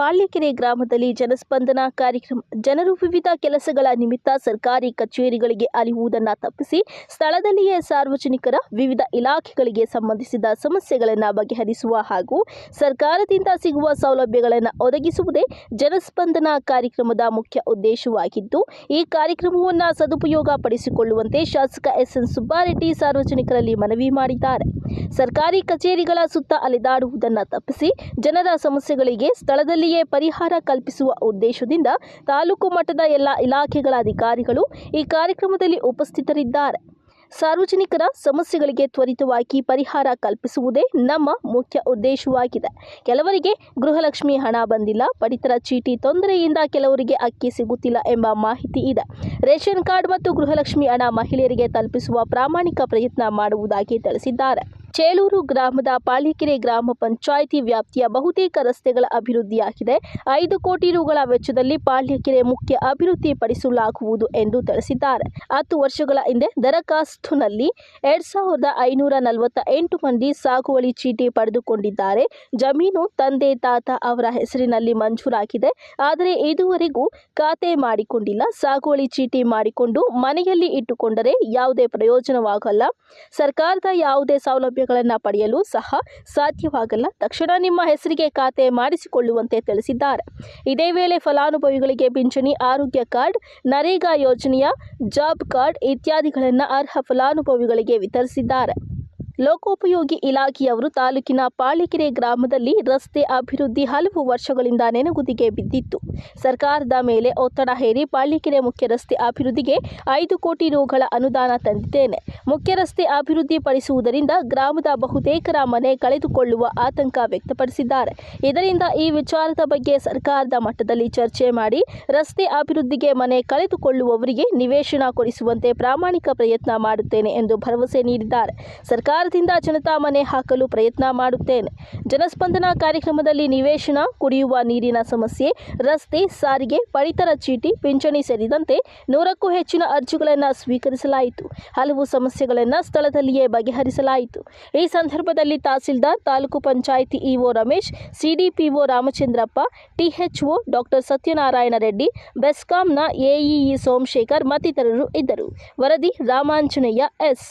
ಪಾಳ್ಯಕೆರೆ ಗ್ರಾಮದಲ್ಲಿ ಜನಸ್ಪಂದನ ಕಾರ್ಯಕ್ರಮ, ಜನರು ವಿವಿಧ ಕೆಲಸಗಳ ನಿಮಿತ್ತ ಸರ್ಕಾರಿ ಕಚೇರಿಗಳಿಗೆ ಅಲಿಯುವುದನ್ನು ತಪ್ಪಿಸಿ ಸ್ಥಳದಲ್ಲಿಯೇ ಸಾರ್ವಜನಿಕರ ವಿವಿಧ ಇಲಾಖೆಗಳಿಗೆ ಸಂಬಂಧಿಸಿದ ಸಮಸ್ಯೆಗಳನ್ನು ಬಗೆಹರಿಸುವ ಹಾಗೂ ಸರ್ಕಾರದಿಂದ ಸಿಗುವ ಸೌಲಭ್ಯಗಳನ್ನು ಒದಗಿಸುವುದೇ ಜನಸ್ಪಂದನ ಕಾರ್ಯಕ್ರಮದ ಮುಖ್ಯ ಉದ್ದೇಶವಾಗಿದ್ದು, ಈ ಕಾರ್ಯಕ್ರಮವನ್ನು ಸದುಪಯೋಗ ಪಡಿಸಿಕೊಳ್ಳುವಂತೆ ಶಾಸಕ ಎಸ್ ಎನ್ ಸುಬ್ಬಾರೆಡ್ಡಿ ಸಾರ್ವಜನಿಕರಲ್ಲಿ ಮನವಿ ಮಾಡಿದ್ದಾರೆ. ಸರ್ಕಾರಿ ಕಚೇರಿಗಳ ಸುತ್ತ ಅಲೆದಾಡುವುದನ್ನು ತಪ್ಪಿಸಿ ಜನರ ಸಮಸ್ಯೆಗಳಿಗೆ ಸ್ಥಳದಲ್ಲಿಯೇ ಪರಿಹಾರ ಕಲ್ಪಿಸುವ ಉದ್ದೇಶದಿಂದ ತಾಲೂಕು ಮಟ್ಟದ ಎಲ್ಲ ಇಲಾಖೆಗಳ ಅಧಿಕಾರಿಗಳು ಈ ಕಾರ್ಯಕ್ರಮದಲ್ಲಿ ಉಪಸ್ಥಿತರಿದ್ದಾರೆ. ಸಾರ್ವಜನಿಕರ ಸಮಸ್ಯೆಗಳಿಗೆ ತ್ವರಿತವಾಗಿ ಪರಿಹಾರ ಕಲ್ಪಿಸುವುದೇ ನಮ್ಮ ಮುಖ್ಯ ಉದ್ದೇಶವಾಗಿದೆ. ಕೆಲವರಿಗೆ ಗೃಹಲಕ್ಷ್ಮಿ ಹಣ ಬಂದಿಲ್ಲ, ಪಡಿತರ ಚೀಟಿ ತೊಂದರೆಯಿಂದ ಕೆಲವರಿಗೆ ಅಕ್ಕಿ ಸಿಗುತ್ತಿಲ್ಲ ಎಂಬ ಮಾಹಿತಿ ಇದೆ. ರೇಷನ್ ಕಾರ್ಡ್ ಮತ್ತು ಗೃಹಲಕ್ಷ್ಮಿ ಹಣ ಮಹಿಳೆಯರಿಗೆ ತಲುಪಿಸುವ ಪ್ರಾಮಾಣಿಕ ಪ್ರಯತ್ನ ಮಾಡುವುದಾಗಿ ತಿಳಿಸಿದ್ದಾರೆ. ಚೇಳೂರು ಗ್ರಾಮದ ಪಾಲಿಕೆರೆ ಗ್ರಾಮ ಪಂಚಾಯಿತಿ ವ್ಯಾಪ್ತಿಯ ಬಹುತೇಕ ರಸ್ತೆಗಳ ಅಭಿವೃದ್ಧಿಯಾಗಿದೆ. ಐದು ಕೋಟಿ ರುಗಳ ವೆಚ್ಚದಲ್ಲಿ ಪಾಲಿಕೆರೆ ಮುಖ್ಯ ಅಭಿವೃದ್ಧಿಪಡಿಸಲಾಗುವುದು ಎಂದು ತಿಳಿಸಿದ್ದಾರೆ. ಹತ್ತು ವರ್ಷಗಳ ಹಿಂದೆ ದರಖಾಸ್ತುನಲ್ಲಿ ಎರಡ್ ಸಾವಿರದ ಐನೂರ ನಲವತ್ತ ಎಂಟು ಮಂದಿ ಸಾಗುವಳಿ ಚೀಟಿ ಪಡೆದುಕೊಂಡಿದ್ದಾರೆ. ಜಮೀನು ತಂದೆ ತಾತ ಅವರ ಹೆಸರಿನಲ್ಲಿ ಮಂಜೂರಾಗಿದೆ ಆದರೆ ಇದುವರೆಗೂ ಖಾತೆ ಮಾಡಿಕೊಂಡಿಲ್ಲ. ಸಾಗುವಳಿ ಚೀಟಿ ಮಾಡಿಕೊಂಡು ಮನೆಯಲ್ಲಿ ಇಟ್ಟುಕೊಂಡರೆ ಯಾವುದೇ ಪ್ರಯೋಜನವಾಗಲ್ಲ. ಸರ್ಕಾರದ ಯಾವುದೇ ಸೌಲಭ್ಯಗಳನ್ನು ಪಡೆಯಲು ಸಹ ಸಾಧ್ಯವಾಗಲ್ಲ. ತಕ್ಷಣ ನಿಮ್ಮ ಹೆಸರಿಗೆ ಖಾತೆ ಮಾಡಿಸಿಕೊಳ್ಳುವಂತೆ ತಿಳಿಸಿದ್ದಾರೆ. ಇದೇ ವೇಳೆ ಫಲಾನುಭವಿಗಳಿಗೆ ಪಿಂಚಣಿ, ಆರೋಗ್ಯ ಕಾರ್ಡ್, ನರೇಗಾ ಯೋಜನೆಯ ಜಾಬ್ ಕಾರ್ಡ್ ಇತ್ಯಾದಿಗಳನ್ನು ಅರ್ಹ ಫಲಾನುಭವಿಗಳಿಗೆ ವಿತರಿಸಿದ್ದಾರೆ. ಲೋಕೋಪಯೋಗಿ ಇಲಾಖೆಯವರು ತಾಲೂಕಿನ ಪಾಳಿಕೆರೆ ಗ್ರಾಮದಲ್ಲಿ ರಸ್ತೆ ಅಭಿವೃದ್ಧಿ ಹಲವು ವರ್ಷಗಳಿಂದ ನೆನಗುದಿಗೆ ಬಿದ್ದಿತ್ತು. ಸರ್ಕಾರದ ಮೇಲೆ ಒತ್ತಡ ಹೇರಿ ಪಾಳಿಕೆರೆ ಮುಖ್ಯ ರಸ್ತೆ ಅಭಿವೃದ್ಧಿಗೆ ಐದು ಕೋಟಿ ರೂಗಳ ಅನುದಾನ ತಂದಿದ್ದೇನೆ. ಮುಖ್ಯ ರಸ್ತೆ ಅಭಿವೃದ್ಧಿ ಪಡಿಸುವುದರಿಂದ ಗ್ರಾಮದ ಬಹುತೇಕರ ಮನೆ ಕಳೆದುಕೊಳ್ಳುವ ಆತಂಕ ವ್ಯಕ್ತಪಡಿಸಿದ್ದಾರೆ. ಇದರಿಂದ ಈ ವಿಚಾರದ ಬಗ್ಗೆ ಸರ್ಕಾರದ ಮಟ್ಟದಲ್ಲಿ ಚರ್ಚೆ ಮಾಡಿ ರಸ್ತೆ ಅಭಿವೃದ್ಧಿಗೆ ಮನೆ ಕಳೆದುಕೊಳ್ಳುವವರಿಗೆ ನಿವೇಶನ ಕೊಡಿಸುವಂತೆ ಪ್ರಾಮಾಣಿಕ ಪ್ರಯತ್ನ ಮಾಡುತ್ತೇನೆ ಎಂದು ಭರವಸೆ ನೀಡಿದ್ದಾರೆ. ಸರ್ಕಾರದಿಂದ ಜನತಾ ಮನೆ ಹಾಕಲು ಪ್ರಯತ್ನ ಮಾಡುತ್ತೇನೆ. ಜನಸ್ಪಂದನ ಕಾರ್ಯಕ್ರಮದಲ್ಲಿ ನಿವೇಶನ, ಕುಡಿಯುವ ನೀರಿನ ಸಮಸ್ಯೆ, ರಸ್ತೆ, ಸಾರಿಗೆ, ಪಡಿತರ ಚೀಟಿ, ಪಿಂಚಣಿ ಸೇರಿದಂತೆ ನೂರಕ್ಕೂ ಹೆಚ್ಚಿನ ಅರ್ಜಿಗಳನ್ನು ಸ್ವೀಕರಿಸಲಾಯಿತು. ಹಲವು ಸಮಸ್ಯೆಗಳನ್ನು ಸ್ಥಳದಲ್ಲಿಯೇ ಬಗೆಹರಿಸಲಾಯಿತು. ಈ ಸಂದರ್ಭದಲ್ಲಿ tahsildar, taluk panchayat EO Ramesh, CDPO Ramachandrappa THO doctor Satyanarayana Reddy, ಬೆಸ್ಕಾಂನ AEE Somashekhar ಮತ್ತಿತರರು ಇದ್ದರು. ವರದಿ ರಾಮಾಂಜನೇಯ ಎಸ್.